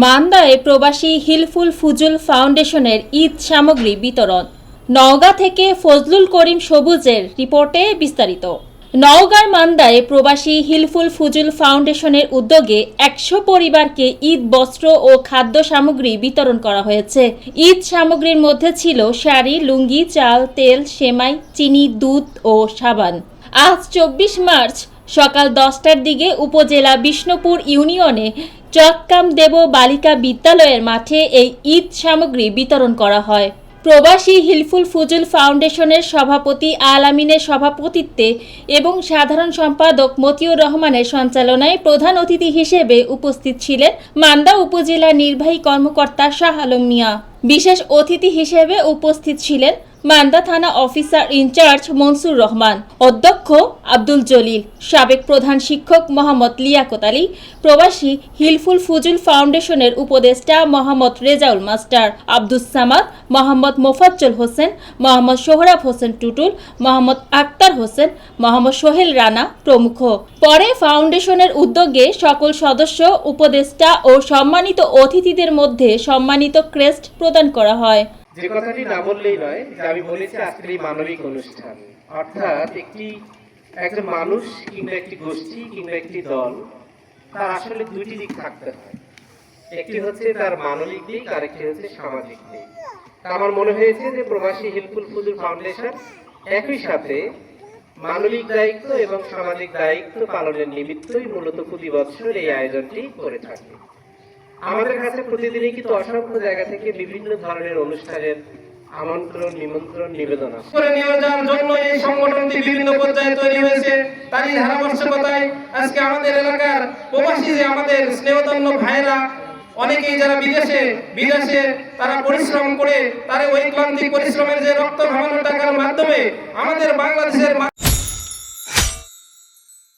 মান্দায় প্রবাসী হিলফুল ফুজুল ফাউন্ডেশনের ঈদ সামগ্রী বিতরণ। নওগাঁ থেকে ফজলুল করিম সবুজের রিপোর্টে বিস্তারিত। নওগাঁর মান্দায় প্রবাসী হিলফুল ফুজুল ফাউন্ডেশনের উদ্যোগে একশো পরিবারকে ঈদ বস্ত্র ও খাদ্য সামগ্রী বিতরণ করা হয়েছে। ঈদ সামগ্রীর মধ্যে ছিল শাড়ি, লুঙ্গি, চাল, তেল, সেমাই, চিনি, দুধ ও সাবান। আজ চব্বিশ মার্চ সকাল দশটার দিকে উপজেলা বিষ্ণুপুর ইউনিয়নে চক্কাম দেব বালিকা বিদ্যালয়ের মাঠে এই ঈদ সামগ্রী বিতরণ করা হয়। প্রবাসী হিলফুল ফুজুল ফাউন্ডেশনের সভাপতি আল আমিনের সভাপতিত্বে এবং সাধারণ সম্পাদক মতিউর রহমানের সঞ্চালনায় প্রধান অতিথি হিসেবে উপস্থিত ছিলেন মান্দা উপজেলা নির্বাহী কর্মকর্তা শাহ আলম মিয়া। বিশেষ অতিথি হিসেবে উপস্থিত ছিলেন মান্দা থানা অফিসার ইনচার্জ মনসুর রহমান। অধ্যক্ষ আব্দুল জলিল। সাবেক প্রধান শিক্ষক মোহাম্মদ লিয়াকত আলী। প্রবাসী হিলফুল ফুজুল ফাউন্ডেশনের উপদেষ্টা মোহাম্মদ রেজাউল মাস্টার। আব্দুস সামাদ, মোহাম্মদ মোফাজ্জল হোসেন, মোহাম্মদ সোহরাব হোসেন টুটুল, মোহাম্মদ আক্তার হোসেন, মোহাম্মদ সোহেল রানা প্রমুখ। পরে ফাউন্ডেশনের উদ্যোগে সকল সদস্য, উপদেষ্টা ও সম্মানিত অতিথিদের মধ্যে সম্মানিত ক্রেস্ট প্রদান করা হয়। যে কথাটি না বললেই নয়, যে আমি বলেছি আজকের এই মানবিক অনুষ্ঠান। অর্থাৎ একটি একজন মানুষ কিংবা একটি গোষ্ঠী কিংবা একটি দল, তার আসলে দুইটি দিক থাকতে হয়। একটি হচ্ছে তার মানবিক দিক আর একটি হচ্ছে সামাজিক দিক। আমার মনে হয়েছে যে প্রবাসী হেল্পফুল ফুজুর ফাউন্ডেশন একই সাথে মানবিক দায়িত্ব এবং সামাজিক দায়িত্ব পালনের নিমিত্তই মূলত প্রতি বছর এই আয়োজনটি করে থাকে। আমাদের কাছে প্রতিদিনই কিন্তু অসংখ্য জায়গা থেকে বিভিন্ন ধরনের অনুষ্ঠানের আমন্ত্রণ, নিমন্ত্রণ, নিবেদন করে নিয়ে যাওয়ার জন্য এই সংগঠনটি বিভিন্ন পর্যায়ে তৈরি হয়েছে। তারই ধারাবর্ষকতায় আজকে আমাদের এলাকার প্রবাসী যে আমাদের স্নেহধন্য ভাইরা অনেকেই যারা বিদেশে বিদেশে তারা পরিশ্রম করে, তারা ওই ক্লান্তিক পরিশ্রমের যে রক্ত ভাঙানো টাকার মাধ্যমে আমাদের বাংলাদেশের